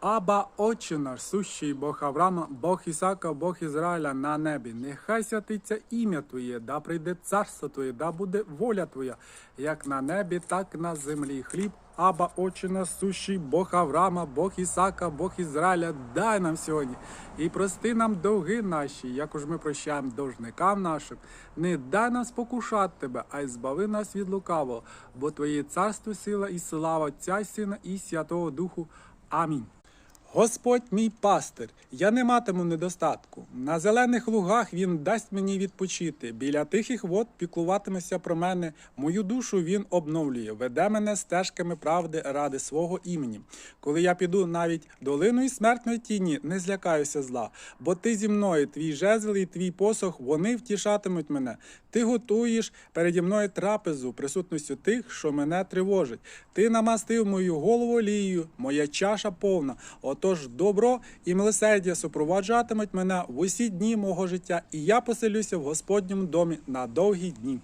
Аба Отче наш, сущий Бог Авраама, Бог Ісака, Бог Ізраїля на небі. Нехай святиться ім'я Твоє, да прийде царство Твоє, да буде воля Твоя, як на небі, так і на землі. Хліб, Аба Отче наш, сущий Бог Авраама, Бог Ісака, Бог Ізраїля, дай нам сьогодні. І прости нам довги наші, як уж ми прощаємо должникам нашим. Не дай нам спокушати Тебе, а й збави нас від лукавого, бо Твоє царство, сила і слава Отця й Сина і Святого Духу. Амінь. Господь мій пастир, я не матиму недостатку. На зелених лугах він дасть мені відпочити. Біля тихих вод піклуватиметься про мене. Мою душу він обновлює, веде мене стежками правди ради свого імені. Коли я піду навіть долиною смертної тіні, не злякаюся зла, бо ти зі мною, твій жезл і твій посох, вони втішатимуть мене. Ти готуєш переді мною трапезу, присутністю тих, що мене тривожить. Ти намастив мою голову олією, моя чаша повна. Отож, добро і милосердя супроводжатимуть мене в усі дні мого життя, і я поселюся в Господньому домі на довгі дні.